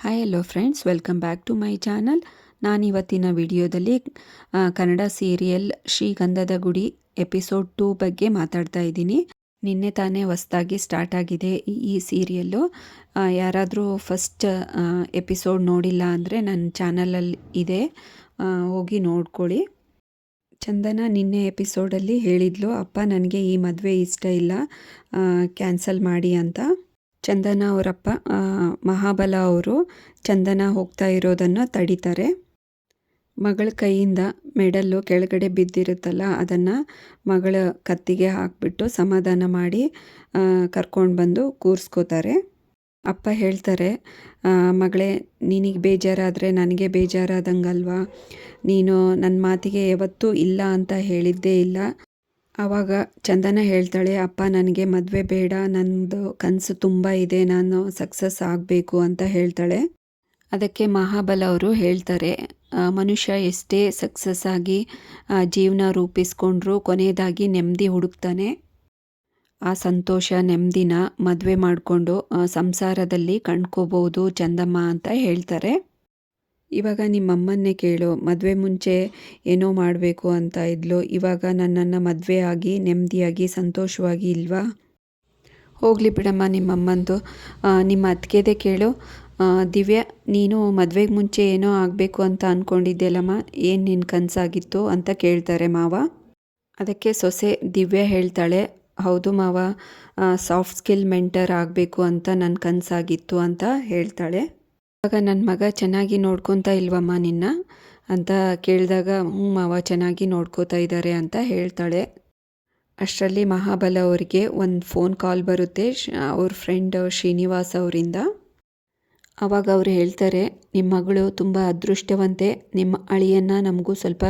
Hi hello friends welcome back to my channel ನಾನಿವತ್ತಿನ ವಿಡಿಯೋದಲ್ಲಿ Kannada serial ಶ್ರೀಗಂಧದ ಗುಡಿ ಎಪಿಸೋಡ್ ಟೂ ಬಗ್ಗೆ ಮಾತಾಡ್ತಾ ಇದ್ದೀನಿ. ನಿನ್ನೆ ತಾನೇ ಹೊಸ್ದಾಗಿ ಸ್ಟಾರ್ಟ್ ಆಗಿದೆ ಈ ಸೀರಿಯಲ್ಲು ಯಾರಾದರೂ ಫಸ್ಟ್ ಎಪಿಸೋಡ್ ನೋಡಿಲ್ಲ ಅಂದರೆ ನನ್ನ ಚಾನಲಲ್ಲಿ ಇದೆ. ಹೋಗಿ ನೋಡ್ಕೊಳ್ಳಿ. ಚಂದನ ನಿನ್ನೆ ಎಪಿಸೋಡಲ್ಲಿ ಹೇಳಿದ್ಲು, ಅಪ್ಪ, ನನಗೆ ಈ ಮದುವೆ ಇಷ್ಟ ಇಲ್ಲ. ಕ್ಯಾನ್ಸಲ್ ಮಾಡಿ ಅಂತ. ಚಂದನ ಅವರಪ್ಪ ಮಹಾಬಲ ಅವರು ಚಂದನ ಹೋಗ್ತಾ ಇರೋದನ್ನು ತಡೀತಾರೆ. ಮಗಳ ಕೈಯಿಂದ ಮೆಡಲ್ಲು ಕೆಳಗಡೆ ಬಿದ್ದಿರುತ್ತಲ್ಲ, ಅದನ್ನು ಮಗಳ ಕತ್ತಿಗೆ ಹಾಕ್ಬಿಟ್ಟು ಸಮಾಧಾನ ಮಾಡಿ ಕರ್ಕೊಂಡು ಬಂದು ಕೂರಿಸ್ಕೋತಾರೆ. ಅಪ್ಪ ಹೇಳ್ತಾರೆ ಮಗಳೇ, ನಿನಗೆ ಬೇಜಾರಾದರೆ ನನಗೆ ಬೇಜಾರಾದಂಗಲ್ವಾ? ನೀನು ನನ್ನ ಮಾತಿಗೆ ಯಾವತ್ತೂ ಇಲ್ಲ ಅಂತ ಹೇಳಿದ್ದೇ ಇಲ್ಲ. ಆವಾಗ ಚಂದನ ಹೇಳ್ತಾಳೆ, ಅಪ್ಪ, ನನಗೆ ಮದುವೆ ಬೇಡ ನನ್ನದು ಕನಸು ತುಂಬ ಇದೆ, ನಾನು ಸಕ್ಸಸ್ ಆಗಬೇಕು ಅಂತ ಹೇಳ್ತಾಳೆ. ಅದಕ್ಕೆ ಮಹಾಬಲ ಅವರು ಹೇಳ್ತಾರೆ ಮನುಷ್ಯ ಎಷ್ಟೇ ಸಕ್ಸಸ್ ಆಗಿ ಜೀವನ ರೂಪಿಸ್ಕೊಂಡ್ರೂ ಕೊನೆಯದಾಗಿ ನೆಮ್ಮದಿ ಹುಡುಕ್ತಾನೆ. ಆ ಸಂತೋಷ, ನೆಮ್ಮದಿನ ಮದುವೆ ಮಾಡಿಕೊಂಡು ಸಂಸಾರದಲ್ಲಿ ಕಂಡ್ಕೋಬೋದು ಚಂದಮ್ಮ ಅಂತ ಹೇಳ್ತಾರೆ. ಇವಾಗ ನಿಮ್ಮಮ್ಮನ್ನೇ ಕೇಳು, ಮದುವೆ ಮುಂಚೆ ಏನೋ ಮಾಡಬೇಕು ಅಂತ ಇದ್ಲು, ಇವಾಗ ನನ್ನನ್ನು ಮದುವೆ ಆಗಿ, ನೆಮ್ಮದಿಯಾಗಿ, ಸಂತೋಷವಾಗಿ ಇಲ್ವಾ? ಹೋಗಲಿ ಬಿಡಮ್ಮ ನಿಮ್ಮಮ್ಮಂದು. ನಿಮ್ಮ ಅತ್ತಿಗೆದೇ ಕೇಳು. ದಿವ್ಯ ದಿವ್ಯಾ, ನೀನು ಮದುವೆಗೆ ಮುಂಚೆ ಏನೋ ಆಗಬೇಕು ಅಂತ ಅಂದ್ಕೊಂಡಿದ್ದೆಲ್ಲಮ್ಮ ಏನು ನಿನ್ನ ಕನಸಾಗಿತ್ತು ಅಂತ ಕೇಳ್ತಾರೆ ಮಾವ. ಅದಕ್ಕೆ ಸೊಸೆ ದಿವ್ಯ ಹೇಳ್ತಾಳೆ, ಹೌದು ಮಾವ ಸಾಫ್ಟ್ ಸ್ಕಿಲ್ ಮೆಂಟರ್ ಆಗಬೇಕು ಅಂತ ನನ್ನ ಕನಸಾಗಿತ್ತು ಅಂತ ಹೇಳ್ತಾಳೆ. ಆಗ ನನ್ನ ಮಗ ಚೆನ್ನಾಗಿ ನೋಡ್ಕೊತಾ ಇಲ್ವಮ್ಮ ನಿನ್ನ? ಅಂತ ಕೇಳಿದಾಗ, ಹ್ಞೂ ಮಾವ, ಚೆನ್ನಾಗಿ ನೋಡ್ಕೋತಾ ಇದ್ದಾರೆ ಅಂತ ಹೇಳ್ತಾಳೆ. ಅಷ್ಟರಲ್ಲಿ ಮಹಾಬಲ ಅವರಿಗೆ ಒಂದು ಫೋನ್ ಕಾಲ್ ಬರುತ್ತೆ ಅವ್ರ ಫ್ರೆಂಡ್ ಶ್ರೀನಿವಾಸ್ ಅವರಿಂದ. ಆವಾಗ ಅವ್ರು ಹೇಳ್ತಾರೆ ನಿಮ್ಮ ಮಗಳು ತುಂಬ ಅದೃಷ್ಟವಂತೆ ನಿಮ್ಮ ಅಳಿಯನ್ನು ನಮಗೂ ಸ್ವಲ್ಪ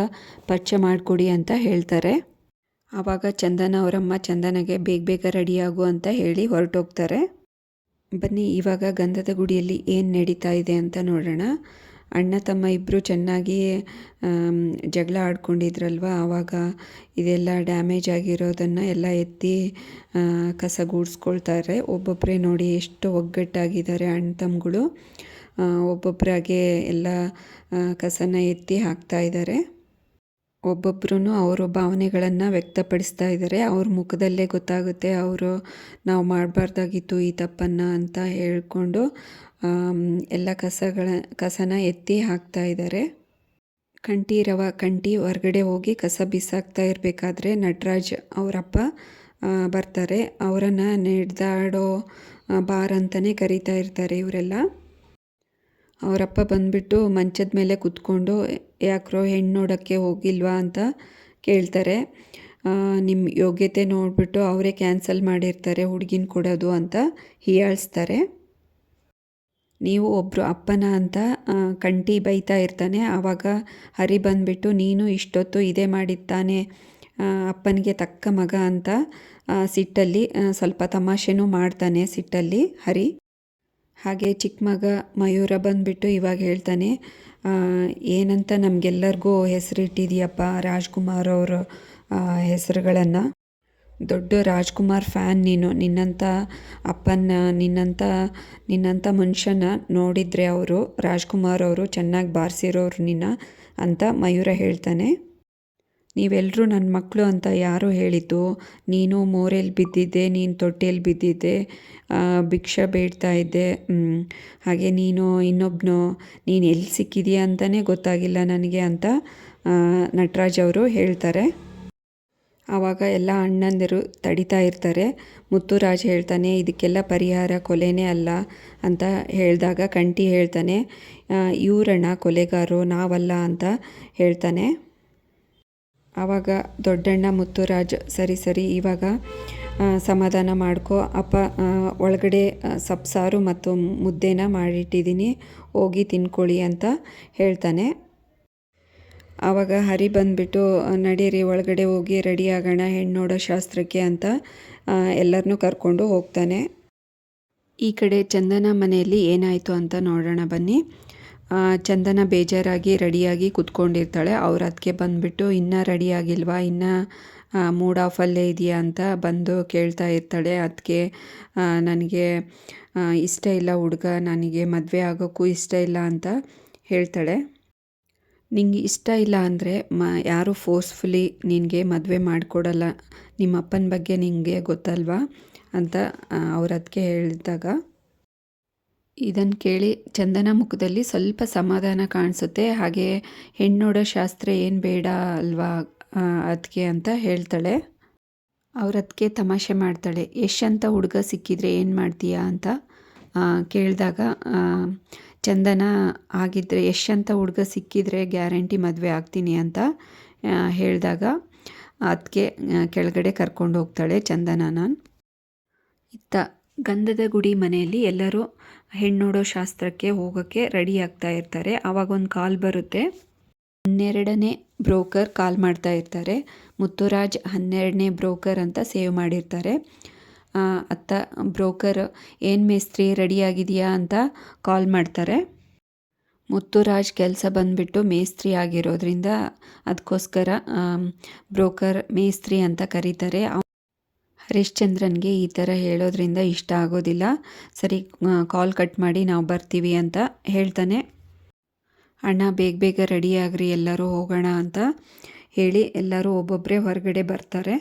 ಪರಿಚಯ ಮಾಡಿಕೊಡಿ ಅಂತ ಹೇಳ್ತಾರೆ. ಆವಾಗ ಚಂದನ ಅವರಮ್ಮ ಚಂದನಗೆ ಬೇಗ ಬೇಗ ರೆಡಿಯಾಗು ಅಂತ ಹೇಳಿ ಹೊರಟೋಗ್ತಾರೆ. ಬನ್ನಿ, ಇವಾಗ ಗಂಧದ ಗುಡಿಯಲ್ಲಿ ಏನು ನಡೀತಾ ಇದೆ ಅಂತ ನೋಡೋಣ. ಅಣ್ಣ, ತಮ್ಮ ಇಬ್ಬರು ಚೆನ್ನಾಗಿ ಜಗಳ ಆಡ್ಕೊಂಡಿದ್ರಲ್ವ? ಆವಾಗ ಇದೆಲ್ಲ ಡ್ಯಾಮೇಜ್ ಆಗಿರೋದನ್ನು ಎಲ್ಲ ಎತ್ತಿ ಕಸ ಗೂಡಿಸ್ಕೊಳ್ತಾರೆ ಒಬ್ಬೊಬ್ಬರೇ ನೋಡಿ ಎಷ್ಟು ಒಗ್ಗಟ್ಟಾಗಿದ್ದಾರೆ ಅಣ್ಣ ತಮ್ಮಗಳು. ಒಬ್ಬೊಬ್ಬರಾಗೆ ಎಲ್ಲ ಕಸನ ಎತ್ತಿ ಹಾಕ್ತಾ ಇದ್ದಾರೆ. ಒಬ್ಬೊಬ್ಬರೂ ಅವರು ಭಾವನೆಗಳನ್ನು ವ್ಯಕ್ತಪಡಿಸ್ತಾ ಇದ್ದಾರೆ ಅವ್ರ ಮುಖದಲ್ಲೇ ಗೊತ್ತಾಗುತ್ತೆ, ಅವರು ನಾವು ಮಾಡಬಾರ್ದಾಗಿತ್ತು ಈ ತಪ್ಪನ್ನು ಅಂತ ಹೇಳ್ಕೊಂಡು ಎಲ್ಲ ಕಸಗಳ, ಕಸನ ಎತ್ತಿ ಹಾಕ್ತಾ ಇದ್ದಾರೆ ಕಂಠೀರವ ಕಂಠಿ ಹೊರಗಡೆ ಹೋಗಿ ಕಸ ಬಿಸಾಕ್ತಾ ಇರಬೇಕಾದ್ರೆ ನಟರಾಜ್ ಅವರಪ್ಪ ಬರ್ತಾರೆ. ಅವರನ್ನು ನಡೆದಾಡೋ ಬಾರ್ ಅಂತಲೇ ಕರೀತಾ ಇರ್ತಾರೆ ಇವರೆಲ್ಲ. ಅವರಪ್ಪ ಬಂದ್ಬಿಟ್ಟು ಮಂಚದ ಮೇಲೆ ಕುತ್ಕೊಂಡು ಯಾಕ್ರೋ ಹೆಣ್ಣು ನೋಡೋಕ್ಕೆ ಹೋಗಿಲ್ವಾ ಅಂತ ಕೇಳ್ತಾರೆ. ನಿಮ್ಮ ಯೋಗ್ಯತೆ ನೋಡಿಬಿಟ್ಟು ಅವರೇ ಕ್ಯಾನ್ಸಲ್ ಮಾಡಿರ್ತಾರೆ, ಹುಡುಗಿನ ಕೊಡೋದು ಅಂತ ಹೀಯಾಳಿಸ್ತಾರೆ. ನೀವು ಒಬ್ಬರು ಅಪ್ಪನ ಅಂತ ಕಂಟಿ ಬೈತಾ ಇರ್ತಾನೆ, ಆವಾಗ ಹರಿ ಬಂದ್ಬಿಟ್ಟು ನೀನು ಇಷ್ಟೊತ್ತು ಇದೇ ಮಾಡಿದ್ದಾನೆ ಅಪ್ಪನಿಗೆ ತಕ್ಕ ಮಗ ಅಂತ ಸಿಟ್ಟಲ್ಲಿ ಸ್ವಲ್ಪ ತಮಾಷೆನೂ ಮಾಡ್ತಾನೆ ಸಿಟ್ಟಲ್ಲಿ ಹರಿ. ಹಾಗೆ ಚಿಕ್ಕ ಮಗ ಮಯೂರ ಬಂದ್ಬಿಟ್ಟು ಇವಾಗ ಹೇಳ್ತಾನೆ ಏನಂತ ನಮಗೆಲ್ಲರಿಗೂ ಹೆಸರಿಟ್ಟಿದೆಯಪ್ಪ ರಾಜ್ಕುಮಾರ್ ಅವರ ಹೆಸರುಗಳನ್ನು. ದೊಡ್ಡ ರಾಜ್ಕುಮಾರ್ ಫ್ಯಾನ್ ನೀನು. ನಿನ್ನಂಥ ಅಪ್ಪನ ನಿನ್ನಂಥ ನಿನ್ನಂಥ ಮನುಷ್ಯನ ನೋಡಿದರೆ ಅವರು, ರಾಜ್ಕುಮಾರ್ ಅವರು ಚೆನ್ನಾಗಿ ಬಾರಿಸಿರೋರು ನಿನ್ನ ಅಂತ ಮಯೂರ ಹೇಳ್ತಾನೆ. ನೀವೆಲ್ಲರೂ ನನ್ನ ಮಕ್ಕಳು ಅಂತ ಯಾರು ಹೇಳಿದ್ದು, ನೀನು ಮೋರೆಯಲ್ಲಿ ಬಿದ್ದಿದ್ದೆ, ನೀನು ತೊಟ್ಟಿಯಲ್ಲಿ ಬಿದ್ದಿದ್ದೆ ಭಿಕ್ಷೆ ಬೇಡ್ತಾ ಇದ್ದೆ ಹಾಗೆ ನೀನು ಇನ್ನೊಬ್ಬನು ನೀನು ಎಲ್ಲಿ ಸಿಕ್ಕಿದೀಯ ಅಂತಲೇ ಗೊತ್ತಾಗಿಲ್ಲ ನನಗೆ ಅಂತ ನಟರಾಜ್ ಅವರು ಹೇಳ್ತಾರೆ. ಆವಾಗ ಎಲ್ಲ ಅಣ್ಣಂದಿರು ತಡಿತಾ ಇರ್ತಾರೆ. ಮುತ್ತುರಾಜ್ ಹೇಳ್ತಾನೆ, ಇದಕ್ಕೆಲ್ಲ ಪರಿಹಾರ ಕೊಲೆನೇ ಅಲ್ಲ ಅಂತ ಹೇಳಿದಾಗ ಕಂಠಿ ಹೇಳ್ತಾನೆ ಇವ್ರಣ್ಣ ಕೊಲೆಗಾರು ನಾವಲ್ಲ ಅಂತ ಹೇಳ್ತಾನೆ. ಆವಾಗ ದೊಡ್ಡಣ್ಣ ಮುತ್ತುರಾಜ್, ಸರಿ ಸರಿ, ಇವಾಗ ಸಮಾಧಾನ ಮಾಡ್ಕೊ, ಅಪ್ಪ ಒಳಗಡೆ ಸಪ್ಸಾರು ಮತ್ತು ಮುದ್ದೆನ ಮಾಡಿಟ್ಟಿದ್ದೀನಿ ಹೋಗಿ ತಿನ್ಕೊಳ್ಳಿ ಅಂತ ಹೇಳ್ತಾನೆ. ಆವಾಗ ಹರಿ ಬಂದುಬಿಟ್ಟು ನಡೀರಿ, ಒಳಗಡೆ ಹೋಗಿ ರೆಡಿ ಆಗೋಣ, ಹೆಣ್ಣು ನೋಡೋ ಶಾಸ್ತ್ರಕ್ಕೆ ಅಂತ ಎಲ್ಲರನ್ನೂ ಕರ್ಕೊಂಡು ಹೋಗ್ತಾನೆ. ಈ ಕಡೆ ಚಂದನ ಮನೆಯಲ್ಲಿ ಏನಾಯಿತು ಅಂತ ನೋಡೋಣ ಬನ್ನಿ. ಚಂದನ ಬೇಜಾರಾಗಿ, ರೆಡಿಯಾಗಿ ಕುತ್ಕೊಂಡಿರ್ತಾಳೆ. ಅವ್ರ ಅದಕ್ಕೆ ಬಂದುಬಿಟ್ಟು, ಇನ್ನೂ ರೆಡಿ ಆಗಿಲ್ವಾ? ಇನ್ನೂ ಮೂಡ್ ಆಫಲ್ಲೇ ಇದೆಯಾ? ಅಂತ ಬಂದು ಕೇಳ್ತಾ ಇರ್ತಾಳೆ. ಅದಕ್ಕೆ ನನಗೆ ಇಷ್ಟ ಇಲ್ಲ ಹುಡುಗ. ನನಗೆ ಮದುವೆ ಆಗೋಕ್ಕೂ ಇಷ್ಟ ಇಲ್ಲ ಅಂತ ಹೇಳ್ತಾಳೆ. ನಿಂಗೆ ಇಷ್ಟ ಇಲ್ಲ ಅಂದರೆ, ಮ, ಯಾರು ಫೋರ್ಸ್ಫುಲಿ ನಿನಗೆ ಮದುವೆ ಮಾಡಿಕೊಡಲ್ಲ. ನಿಮ್ಮ ಅಪ್ಪನ ಬಗ್ಗೆ ನಿನಗೆ ಗೊತ್ತಲ್ವಾ? ಅಂತ ಅವ್ರು ಅದಕ್ಕೆ ಹೇಳಿದಾಗ ಇದನ್ನು ಕೇಳಿ ಚಂದನ ಮುಖದಲ್ಲಿ ಸ್ವಲ್ಪ ಸಮಾಧಾನ ಕಾಣಿಸುತ್ತೆ. ಹಾಗೆ ಹೆಣ್ಣೋಡ ಶಾಸ್ತ್ರ ಏನು ಬೇಡ ಅಲ್ವಾ ಅದಕ್ಕೆ ಅಂತ ಹೇಳ್ತಾಳೆ. ಅವ್ರ ಅದಕ್ಕೆ ತಮಾಷೆ ಮಾಡ್ತಾಳೆ. ಅಂತ ಹುಡುಗ ಸಿಕ್ಕಿದ್ರೆ ಏನು ಮಾಡ್ತೀಯಾ ಅಂತ ಕೇಳಿದಾಗ ಚಂದನ ಆಗಿದ್ದರೆ ಅಂತ ಹುಡುಗ ಸಿಕ್ಕಿದರೆ ಗ್ಯಾರಂಟಿ ಮದುವೆ ಆಗ್ತೀನಿ ಅಂತ ಹೇಳಿದಾಗ ಅದಕ್ಕೆ ಕೆಳಗಡೆ ಕರ್ಕೊಂಡು ಹೋಗ್ತಾಳೆ ಚಂದನ ನಾನು ಇತ್ತ ಗಂಧದ ಗುಡಿ ಮನೆಯಲ್ಲಿ ಎಲ್ಲರೂ ಹೆಣ್ಣು ನೋಡೋ ಶಾಸ್ತ್ರಕ್ಕೆ ಹೋಗೋಕ್ಕೆ ರೆಡಿ ಆಗ್ತಾ ಇರ್ತಾರೆ. ಆವಾಗ ಒಂದು ಕಾಲ್ ಬರುತ್ತೆ. ಹನ್ನೆರಡನೇ ಬ್ರೋಕರ್ ಕಾಲ್ ಮಾಡ್ತಾ ಇರ್ತಾರೆ. ಮುತ್ತುರಾಜ್ ಹನ್ನೆರಡನೇ ಬ್ರೋಕರ್ ಅಂತ ಸೇವ್ ಮಾಡಿರ್ತಾರೆ. ಅತ್ತ ಬ್ರೋಕರ್ ಏನು ಮೇಸ್ತ್ರಿ ರೆಡಿಯಾಗಿದೆಯಾ ಅಂತ ಕಾಲ್ ಮಾಡ್ತಾರೆ. ಮುತ್ತುರಾಜ್ ಕೆಲಸ ಬಂದುಬಿಟ್ಟು ಮೇಸ್ತ್ರಿ ಆಗಿರೋದ್ರಿಂದ ಅದಕ್ಕೋಸ್ಕರ ಬ್ರೋಕರ್ ಮೇಸ್ತ್ರಿ ಅಂತ ಕರೀತಾರೆ. ಹರಿಶ್ಚಂದ್ರನ್ಗೆ ಈ ಥರ ಹೇಳೋದ್ರಿಂದ ಇಷ್ಟ ಆಗೋದಿಲ್ಲ. ಸರಿ ಕಾಲ್ ಕಟ್ ಮಾಡಿ ನಾವು ಬರ್ತೀವಿ ಅಂತ ಹೇಳ್ತಾನೆ. ಅಣ್ಣ, ಬೇಗ ಬೇಗ ರೆಡಿ ಆಗ್ರಿ, ಎಲ್ಲರೂ ಹೋಗೋಣ ಅಂತ ಹೇಳಿ ಎಲ್ಲರೂ ಒಬ್ಬೊಬ್ಬರೇ ಹೊರಗಡೆ ಬರ್ತಾರೆ.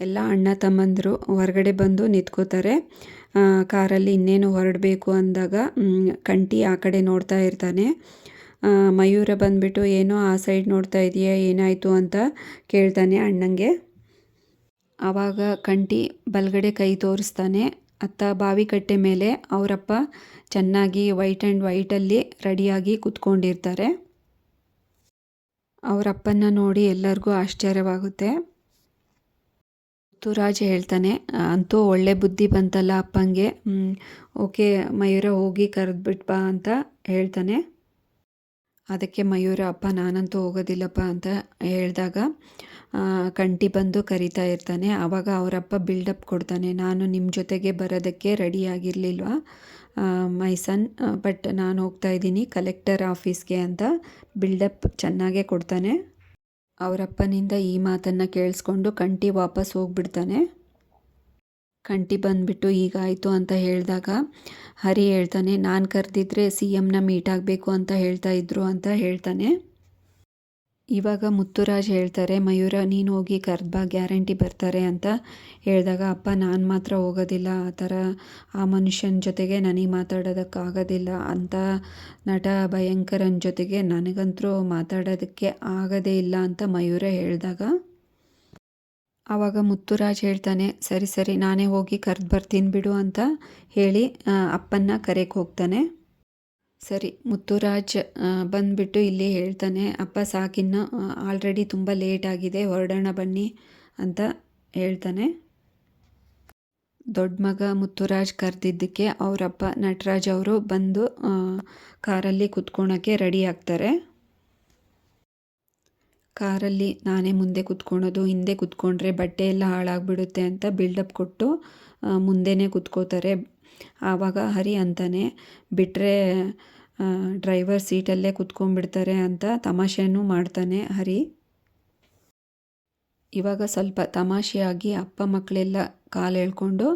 ಎಲ್ಲ ಅಣ್ಣ ತಮ್ಮಂದರು ಹೊರಗಡೆ ಬಂದು ನಿಂತ್ಕೋತಾರೆ. ಕಾರಲ್ಲಿ ಇನ್ನೇನು ಹೊರಡಬೇಕು ಅಂದಾಗ ಕಂಟಿ ಆ ಕಡೆ ನೋಡ್ತಾ ಇರ್ತಾನೆ. ಮಯೂರ ಬಂದುಬಿಟ್ಟು, ಏನೋ ಆ ಸೈಡ್ ನೋಡ್ತಾ ಇದೆಯಾ, ಏನಾಯಿತು? ಅಂತ ಕೇಳ್ತಾನೆ ಅಣ್ಣಂಗೆ. ಆವಾಗ ಕಂಟಿ ಬಲಗಡೆ ಕೈ ತೋರಿಸ್ತಾನೆ. ಅತ್ತ ಬಾವಿಕಟ್ಟೆ ಮೇಲೆ ಅವರಪ್ಪ ಚೆನ್ನಾಗಿ ವೈಟ್ ಆ್ಯಂಡ್ ವೈಟಲ್ಲಿ ರೆಡಿಯಾಗಿ ಕೂತ್ಕೊಂಡಿರ್ತಾರೆ. ಅವರಪ್ಪನ ನೋಡಿ ಎಲ್ಲರಿಗೂ ಆಶ್ಚರ್ಯವಾಗುತ್ತೆ. ತುರಾಜ್ ಹೇಳ್ತಾನೆ, ಅಂತೂ ಒಳ್ಳೆ ಬುದ್ಧಿ ಬಂತಲ್ಲ ಅಪ್ಪಂಗೆ. ಓಕೆ ಮಯೂರ ಹೋಗಿ ಕರೆದ್ಬಿಟ್ಬಾ ಅಂತ ಹೇಳ್ತಾನೆ. ಅದಕ್ಕೆ ಮಯೂರ, ಅಪ್ಪ, ನಾನಂತೂ ಹೋಗೋದಿಲ್ಲಪ್ಪ ಅಂತ ಹೇಳಿದಾಗ ಕಂಟಿ ಬಂದು ಕರಿತಾ ಇರ್ತಾನೆ. ಆವಾಗ ಅವರಪ್ಪ ಬಿಲ್ಡಪ್ ಕೊಡ್ತಾನೆ. ನಾನು ನಿಮ್ಮ ಜೊತೆಗೆ ಬರೋದಕ್ಕೆ ರೆಡಿ ಆಗಿರಲಿಲ್ವಾ? ಬಟ್ ನಾನು ಹೋಗ್ತಾ ಇದ್ದೀನಿ. ಕಲೆಕ್ಟರ್ ಆಫೀಸ್ಗೆ ಅಂತ ಬಿಲ್ಡಪ್ ಚೆನ್ನಾಗೇ ಕೊಡ್ತಾನೆ. ಅವರಪ್ಪನಿಂದ ಈ ಮಾತನ್ನು ಕೇಳಿಸ್ಕೊಂಡು ಕಂಟಿ ವಾಪಸ್ ಹೋಗ್ಬಿಡ್ತಾನೆ. ಕಂಟಿ ಬಂದುಬಿಟ್ಟು ಹೀಗಾಯಿತು ಅಂತ ಹೇಳಿದಾಗ, ಹರಿ ಹೇಳ್ತಾನೆ, ನಾನು ಕರೆದಿದ್ರೆ ಸಿ ಎಮ್ನ ಮೀಟ್ ಆಗಬೇಕು ಅಂತ ಹೇಳ್ತಾ ಇದ್ರು ಅಂತ ಹೇಳ್ತಾನೆ. ಇವಾಗ ಮುತ್ತುರಾಜ್ ಹೇಳ್ತಾರೆ, ಮಯೂರ, ನೀನು ಹೋಗಿ ಕರೆದ್ಬಾ, ಗ್ಯಾರಂಟಿ ಬರ್ತಾರೆ ಅಂತ ಹೇಳಿದಾಗ, ಅಪ್ಪ, ನಾನು ಮಾತ್ರ ಹೋಗೋದಿಲ್ಲ, ಆ ಥರ ಆ ಮನುಷ್ಯನ ಜೊತೆಗೆ ನನಗೆ ಮಾತಾಡೋದಕ್ಕಾಗೋದಿಲ್ಲ ಅಂತ ನಟ ಭಯಂಕರನ ಜೊತೆಗೆ ನನಗಂತರೂ ಮಾತಾಡೋದಕ್ಕೆ ಆಗೋದೇ ಇಲ್ಲ ಅಂತ ಮಯೂರ ಹೇಳಿದಾಗ. ಆವಾಗ ಮುತ್ತುರಾಜ್ ಹೇಳ್ತಾನೆ, ಸರಿ ಸರಿ, ನಾನೇ ಹೋಗಿ ಕರೆದು ಬರ್ತೀನಿ ಬಿಡು ಅಂತ ಹೇಳಿ ಅಪ್ಪನ್ನ ಕರೆಗೆ ಹೋಗ್ತಾನೆ. ಸರಿ, ಮುತ್ತುರಾಜ್ ಬಂದುಬಿಟ್ಟು ಇಲ್ಲಿ ಹೇಳ್ತಾನೆ, ಅಪ್ಪ, ಸಾಕಿನ್ನು ಆಲ್ರೆಡಿ ತುಂಬ ಲೇಟ್ ಆಗಿದೆ, ಹೊರಡೋಣ ಬನ್ನಿ ಅಂತ ಹೇಳ್ತಾನೆ. ದೊಡ್ಡ ಮಗ ಮುತ್ತುರಾಜ್ ಕರೆದಿದ್ದಕ್ಕೆ ಅವರಪ್ಪ ನಟರಾಜ್ ಅವರು ಬಂದು ಕಾರಲ್ಲಿ ಕುತ್ಕೊಳಕ್ಕೆ ರೆಡಿ ಆಗ್ತಾರೆ. ಕಾರಲ್ಲಿ ನಾನೇ ಮುಂದೆ ಕುತ್ಕೊಳೋದು, ಹಿಂದೆ ಕುತ್ಕೊಂಡ್ರೆ ಬಟ್ಟೆ ಎಲ್ಲ ಹಾಳಾಗ್ಬಿಡುತ್ತೆ ಅಂತ ಬಿಲ್ಡಪ್ ಕೊಟ್ಟು ಮುಂದೆನೇ ಕುತ್ಕೋತಾರೆ. ಆವಾಗ ಹರಿ ಅಂತಾನೆ ಬಿಟ್ಟರೆ ಡ್ರೈವರ್ ಸೀಟಲ್ಲೇ ಕುತ್ಕೊಂಡ್ಬಿಡ್ತಾರೆ ಅಂತ ತಮಾಷೆನೂ ಮಾಡ್ತಾನೆ ಹರಿ. ಇವಾಗ ಸ್ವಲ್ಪ ತಮಾಷೆಯಾಗಿ ಅಪ್ಪ ಮಕ್ಕಳೆಲ್ಲ ಕಾಲು ಎಳ್ಕೊಂಡು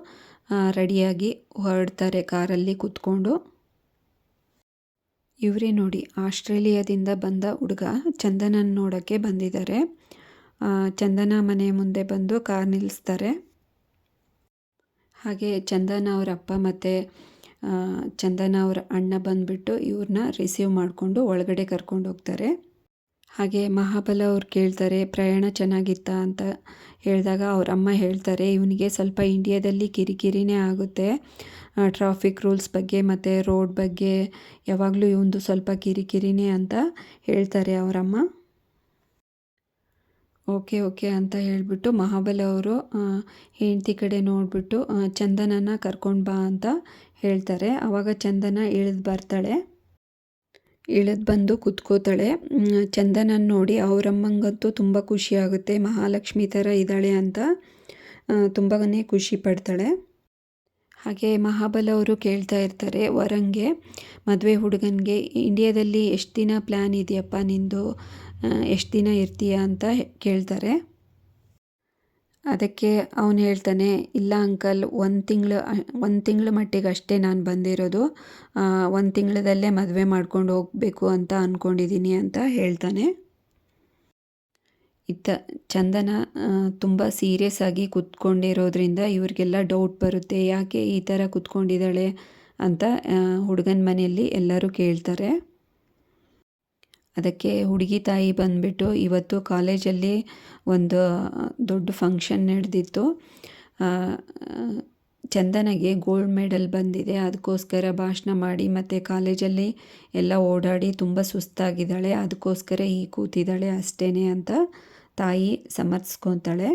ರೆಡಿಯಾಗಿ ಹೊರಡ್ತಾರೆ ಕಾರಲ್ಲಿ ಕುತ್ಕೊಂಡು. ಇವರೇ ನೋಡಿ, ಆಸ್ಟ್ರೇಲಿಯಾದಿಂದ ಬಂದ ಹುಡುಗ ಚಂದನನ ನೋಡೋಕ್ಕೆ ಬಂದಿದ್ದಾರೆ ಚಂದನ ಮನೆ ಮುಂದೆ ಬಂದು ಕಾರ್ ನಿಲ್ಲಿಸ್ತಾರೆ. ಹಾಗೆ ಚಂದನ ಅವರ ಅಪ್ಪ ಮತ್ತು ಚಂದನ ಅವರ ಅಣ್ಣ ಬಂದುಬಿಟ್ಟು ಇವ್ರನ್ನ ರಿಸೀವ್ ಮಾಡಿಕೊಂಡು ಒಳಗಡೆ ಕರ್ಕೊಂಡು ಹೋಗ್ತಾರೆ. ಹಾಗೆ ಮಹಾಬಲ ಅವ್ರು ಕೇಳ್ತಾರೆ, ಪ್ರಯಾಣ ಚೆನ್ನಾಗಿತ್ತಾ ಅಂತ ಹೇಳಿದಾಗ ಅವ್ರ ಅಮ್ಮ ಹೇಳ್ತಾರೆ, ಇವನಿಗೆ ಸ್ವಲ್ಪ ಇಂಡಿಯಾದಲ್ಲಿ ಕಿರಿಕಿರಿನೇ ಆಗುತ್ತೆ. ಟ್ರಾಫಿಕ್ ರೂಲ್ಸ್ ಬಗ್ಗೆ ಮತ್ತು ರೋಡ್ ಬಗ್ಗೆ ಯಾವಾಗಲೂ ಇವೊಂದು ಸ್ವಲ್ಪ ಕಿರಿಕಿರಿನೇ ಅಂತ ಹೇಳ್ತಾರೆ ಅವರಮ್ಮ ಓಕೆ ಓಕೆ ಅಂತ ಹೇಳಿಬಿಟ್ಟು ಮಹಾಬಲ ಅವರು ಹೆಂಡತಿ ಕಡೆ ನೋಡಿಬಿಟ್ಟು ಚಂದನನ ಕರ್ಕೊಂಡು ಬಾ ಅಂತ ಹೇಳ್ತಾರೆ. ಆವಾಗ ಚಂದನ ಇಳಿದು ಬರ್ತಾಳೆ. ಇಳಿದು ಬಂದು ಕುತ್ಕೋತಾಳೆ. ಚಂದನನ್ನು ನೋಡಿ ಅವರಮ್ಮಂಗಂತೂ ತುಂಬ ಖುಷಿಯಾಗುತ್ತೆ ಮಹಾಲಕ್ಷ್ಮಿ ಥರ ಇದ್ದಾಳೆ ಅಂತ ತುಂಬಾ ಖುಷಿ ಪಡ್ತಾಳೆ. ಹಾಗೆ ಮಹಾಬಲ ಅವರು ಕೇಳ್ತಾ ಇರ್ತಾರೆ, ವರಂಗೆ, ಮದುವೆ ಹುಡುಗನಿಗೆ, ಇಂಡಿಯಾದಲ್ಲಿ ಎಷ್ಟು ದಿನ ಪ್ಲ್ಯಾನ್ ಇದೆಯಪ್ಪ ನಿಂದು? ಎಷ್ಟು ದಿನ ಇರ್ತೀಯ? ಅಂತ ಕೇಳ್ತಾರೆ. ಅದಕ್ಕೆ ಅವನು ಹೇಳ್ತಾನೆ, ಇಲ್ಲ ಅಂಕಲ್, ಒಂದು ತಿಂಗಳು, ಒಂದು ತಿಂಗಳ ಮಟ್ಟಿಗೆ ಅಷ್ಟೇ ನಾನು ಬಂದಿರೋದು. ಒಂದು ತಿಂಗಳದಲ್ಲೇ ಮದುವೆ ಮಾಡ್ಕೊಂಡು ಹೋಗಬೇಕು ಅಂತ ಅಂದ್ಕೊಂಡಿದ್ದೀನಿ ಅಂತ ಹೇಳ್ತಾನೆ. ಇತ್ತ, ಚಂದನ ತುಂಬ ಸೀರಿಯಸ್ ಆಗಿ ಕೂತ್ಕೊಂಡಿರೋದ್ರಿಂದ ಇವ್ರಿಗೆಲ್ಲ ಡೌಟ್ ಬರುತ್ತೆ, ಯಾಕೆ ಈ ಥರ ಕೂತ್ಕೊಂಡಿದ್ದಾಳೆ? ಅಂತ ಹುಡುಗನ ಮನೆಯಲ್ಲಿ ಎಲ್ಲರೂ ಕೇಳ್ತಾರೆ. ಅದಕ್ಕೆ ಹುಡುಗಿ ತಾಯಿ ಬಂದುಬಿಟ್ಟು ಇವತ್ತು ಕಾಲೇಜಲ್ಲಿ ಒಂದು ದೊಡ್ಡ ಫಂಕ್ಷನ್ ನಡೆದಿತ್ತು. ಚಂದನಗೆ ಗೋಲ್ಡ್ ಮೆಡಲ್ ಬಂದಿದೆ. ಅದಕ್ಕೋಸ್ಕರ ಭಾಷಣ ಮಾಡಿ ಮತ್ತು ಕಾಲೇಜಲ್ಲಿ ಎಲ್ಲ ಓಡಾಡಿ ತುಂಬ ಸುಸ್ತಾಗಿದ್ದಾಳೆ. ಅದಕ್ಕೋಸ್ಕರ ಈ ಕೂತಿದ್ದಾಳೆ ಅಷ್ಟೇ ಅಂತ ತಾಯಿ ಸಮರ್ಥಿಸ್ಕೊತಾಳೆ.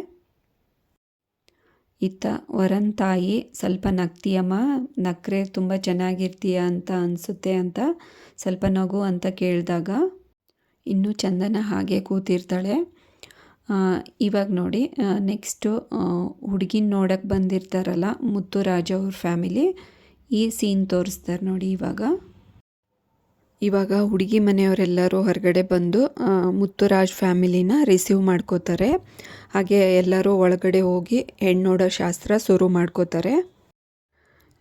ಇತ್ತ ವರನ್ ತಾಯಿ, ಸ್ವಲ್ಪ ನಗ್ತೀಯಮ್ಮ ನಕ್ರೆ ತುಂಬ ಚೆನ್ನಾಗಿರ್ತೀಯ ಅಂತ ಅನಿಸುತ್ತೆ ಅಂತ ಸ್ವಲ್ಪ ನಗು ಅಂತ ಕೇಳಿದಾಗ ಇನ್ನೂ ಚಂದನ ಹಾಗೆ ಕೂತಿರ್ತಾಳೆ. ಇವಾಗ ನೋಡಿ ನೆಕ್ಸ್ಟು ಹುಡುಗಿನ ನೋಡೋಕ್ಕೆ ಬಂದಿರ್ತಾರಲ್ಲ ಮುತ್ತುರಾಜ್ ಅವ್ರ ಫ್ಯಾಮಿಲಿ ಈ ಸೀನ್ ತೋರಿಸ್ತಾರೆ ನೋಡಿ ಇವಾಗ. ಇವಾಗ ಹುಡುಗಿ ಮನೆಯವರೆಲ್ಲರೂ ಹೊರಗಡೆ ಬಂದು ಮುತ್ತುರಾಜ್ ಫ್ಯಾಮಿಲಿನ ರಿಸೀವ್ ಮಾಡ್ಕೋತಾರೆ. ಹಾಗೆ ಎಲ್ಲರೂ ಒಳಗಡೆ ಹೋಗಿ ಹೆಣ್ಣು ಶಾಸ್ತ್ರ ಶುರು ಮಾಡ್ಕೋತಾರೆ.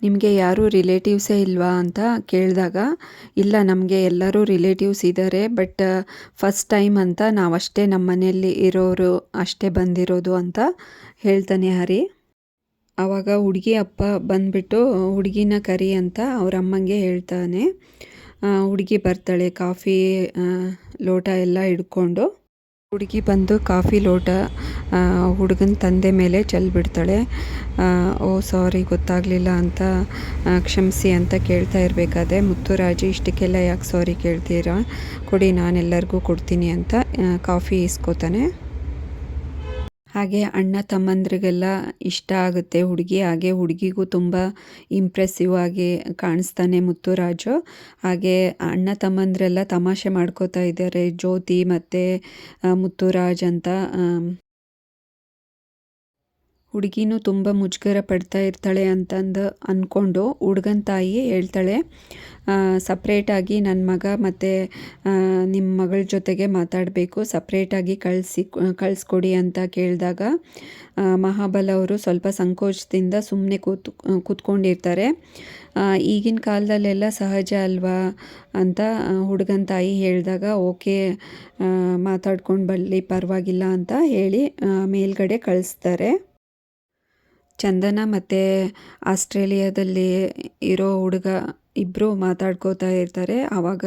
ನಿಮಗೆ ಯಾರೂ ರಿಲೇಟಿವ್ಸೇ ಇಲ್ವಾ ಅಂತ ಕೇಳಿದಾಗ, ಇಲ್ಲ ನಮಗೆ ಎಲ್ಲರೂ ರಿಲೇಟಿವ್ಸ್ ಇದ್ದಾರೆ ಬಟ್ ಫಸ್ಟ್ ಟೈಮ್ ಅಂತ ನಾವಷ್ಟೇ ನಮ್ಮ ಮನೆಯಲ್ಲಿ ಇರೋರು ಅಷ್ಟೇ ಬಂದಿರೋದು ಅಂತ ಹೇಳ್ತಾನೆ ಹರಿ. ಆವಾಗ ಹುಡುಗಿ ಅಪ್ಪ ಬಂದ್ಬಿಟ್ಟು, ಹುಡುಗಿನ ಕರಿ ಅಂತ ಅವ್ರ ಅಮ್ಮಂಗೆ ಹೇಳ್ತಾನೆ. ಹುಡುಗಿ ಬರ್ತಾಳೆ, ಕಾಫಿ ಲೋಟ ಎಲ್ಲ ಹಿಡ್ಕೊಂಡು. ಹುಡುಗಿ ಬಂದು ಕಾಫಿ ಲೋಟ ಹುಡುಗನ ತಂದೆ ಮೇಲೆ ಚೆಲ್ಬಿಡ್ತಾಳೆ ಓ, ಸಾರಿ, ಗೊತ್ತಾಗಲಿಲ್ಲ ಅಂತ ಕ್ಷಮಿಸಿ ಅಂತ ಕೇಳ್ತಾ ಇರಬೇಕಾದ್ರೆ, ಮುತ್ತುರಾಜು, ಇಷ್ಟಕ್ಕೆಲ್ಲ ಯಾಕೆ ಸಾರಿ ಕೇಳ್ತೀರಾ? ಕೊಡಿ, ನಾನೆಲ್ಲರಿಗೂ ಕೊಡ್ತೀನಿ ಅಂತ ಕಾಫಿ ಇಸ್ಕೋತಾನೆ ಹಾಗೆ ಅಣ್ಣ ತಮ್ಮಂದ್ರಿಗೆಲ್ಲ ಇಷ್ಟ ಆಗುತ್ತೆ ಹುಡುಗಿ. ಹಾಗೆ ಹುಡುಗಿಗೂ ತುಂಬ ಇಂಪ್ರೆಸಿವ್ ಆಗಿ ಕಾಣಿಸ್ತಾನೆ ಮುತ್ತುರಾಜು. ಹಾಗೆ ಅಣ್ಣ ತಮ್ಮಂದ್ರೆಲ್ಲ ತಮಾಷೆ ಮಾಡ್ಕೋತಾ ಇದ್ದಾರೆ. ಜ್ಯೋತಿ ಮತ್ತು ಮುತ್ತುರಾಜ್ ಅಂತ ಹುಡುಗಿನೂ ತುಂಬ ಮುಜುಗರ ಪಡ್ತಾ ಇರ್ತಾಳೆ ಅಂತಂದು ಅಂದ್ಕೊಂಡು ಹುಡುಗನ ತಾಯಿ ಹೇಳ್ತಾಳೆ ಸಪ್ರೇಟಾಗಿ ನನ್ನ ಮಗ ಮತ್ತು ನಿಮ್ಮ ಮಗಳ ಜೊತೆಗೆ ಮಾತಾಡಬೇಕು ಸಪ್ರೇಟಾಗಿ ಕಳಿಸಿ, ಕಳಿಸ್ಕೊಡಿ ಅಂತ ಕೇಳಿದಾಗ ಮಹಾಬಲ ಅವರು ಸ್ವಲ್ಪ ಸಂಕೋಚದಿಂದ ಸುಮ್ಮನೆ ಕೂತ್, ಕೂತ್ಕೊಂಡಿರ್ತಾರೆ. ಈಗಿನ ಕಾಲದಲ್ಲೆಲ್ಲ ಸಹಜ ಅಲ್ವಾ? ಅಂತ ಹುಡುಗನ ತಾಯಿ ಹೇಳಿದಾಗ, ಓಕೆ ಮಾತಾಡ್ಕೊಂಡು ಬರಲಿ ಪರವಾಗಿಲ್ಲ ಅಂತ ಹೇಳಿ ಮೇಲ್ಗಡೆ ಕಳಿಸ್ತಾರೆ. ಚಂದನ ಮತ್ತು ಆಸ್ಟ್ರೇಲಿಯಾದಲ್ಲಿ ಇರೋ ಹುಡುಗ ಇಬ್ಬರು ಮಾತಾಡ್ಕೋತಾ ಇರ್ತಾರೆ. ಆವಾಗ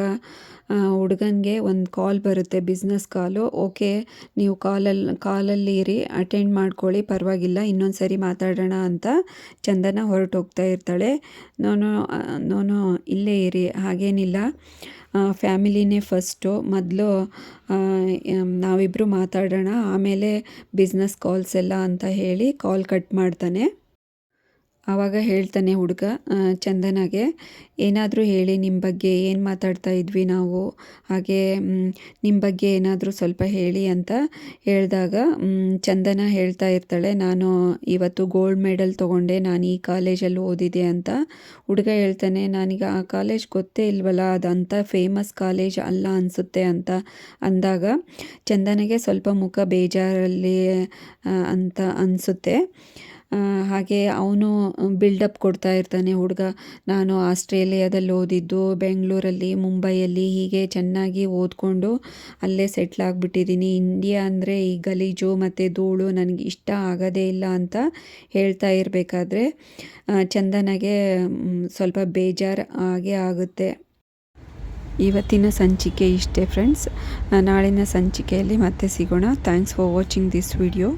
ಹುಡುಗನಿಗೆ ಒಂದು ಕಾಲ್ ಬರುತ್ತೆ ಬಿಸ್ನೆಸ್ ಕಾಲು ಓಕೆ ನೀವು ಕಾಲಲ್ಲಿ ಕಾಲಲ್ಲಿ ಇರಿ ಅಟೆಂಡ್ ಮಾಡ್ಕೊಳ್ಳಿ, ಪರವಾಗಿಲ್ಲ ಇನ್ನೊಂದು ಸರಿ ಮಾತಾಡೋಣ ಅಂತ ಚಂದನ ಹೊರಟೋಗ್ತಾ ಇರ್ತಾಳೆ. ನಾನು ನಾನು ಇಲ್ಲೇ ಇರಿ, ಹಾಗೇನಿಲ್ಲ. ಫ್ಯಾಮಿಲಿನೇ ಫಸ್ಟು ಮೊದಲು ನಾವಿಬ್ಬರು ಮಾತಾಡೋಣ, ಆಮೇಲೆ ಬಿಸ್ನೆಸ್ ಕಾಲ್ಸ್ ಎಲ್ಲ ಅಂತ ಹೇಳಿ ಕಾಲ್ ಕಟ್ ಮಾಡ್ತಾನೆ. ಆವಾಗ ಹೇಳ್ತಾನೆ ಹುಡುಗ ಚಂದನಾಗೆ, ಏನಾದರೂ ಹೇಳಿ ನಿಮ್ಮ ಬಗ್ಗೆ ಏನು ಮಾತಾಡ್ತಾ ಇದ್ವಿ ನಾವು? ಹಾಗೆ ನಿಮ್ಮ ಬಗ್ಗೆ ಏನಾದರೂ ಸ್ವಲ್ಪ ಹೇಳಿ ಅಂತ ಹೇಳಿದಾಗ ಚಂದನ ಹೇಳ್ತಾ ಇರ್ತಾಳೆ, ನಾನು ಇವತ್ತು ಗೋಲ್ಡ್ ಮೆಡಲ್ ತೊಗೊಂಡೆ, ನಾನು ಈ ಕಾಲೇಜಲ್ಲಿ ಓದಿದೆ ಅಂತ. ಹುಡುಗ ಹೇಳ್ತಾನೆ, ನನಗೆ ಆ ಕಾಲೇಜ್ ಗೊತ್ತೇ ಇಲ್ವಲ್ಲ ಅದಂಥ ಫೇಮಸ್ ಕಾಲೇಜ್ ಅಲ್ಲ ಅನಿಸುತ್ತೆ ಅಂತ ಅಂದಾಗ, ಚಂದನಗೆ ಸ್ವಲ್ಪ ಮುಖ ಬೇಜಾರಲ್ಲಿ ಅಂತ ಅನಿಸುತ್ತೆ. ಹಾಗೆ ಅವನು ಬಿಲ್ಡಪ್ ಕೊಡ್ತಾ ಇರ್ತಾನೆ ಹುಡುಗ. ನಾನು ಆಸ್ಟ್ರೇಲಿಯಾದಲ್ಲಿ ಓದಿದ್ದು, ಬೆಂಗಳೂರಲ್ಲಿ, ಮುಂಬೈಯಲ್ಲಿ ಹೀಗೆ ಚೆನ್ನಾಗಿ ಓದ್ಕೊಂಡು ಅಲ್ಲೇ ಸೆಟ್ಲ್ ಆಗಿಬಿಟ್ಟಿದ್ದೀನಿ. ಇಂಡಿಯಾ ಅಂದರೆ ಈ ಗಲೀಜು ಮತ್ತು ಧೂಳು ನನಗೆ ಇಷ್ಟ ಆಗೋದೇ ಇಲ್ಲ ಅಂತ ಹೇಳ್ತಾ ಇರಬೇಕಾದ್ರೆ ಚಂದನಗೆ ಸ್ವಲ್ಪ ಬೇಜಾರು ಆಗೇ ಆಗುತ್ತೆ. ಇವತ್ತಿನ ಸಂಚಿಕೆ ಇಷ್ಟೇ ಫ್ರೆಂಡ್ಸ್ ನಾಳಿನ ಸಂಚಿಕೆಯಲ್ಲಿ ಮತ್ತೆ ಸಿಗೋಣ. Thanks for watching this video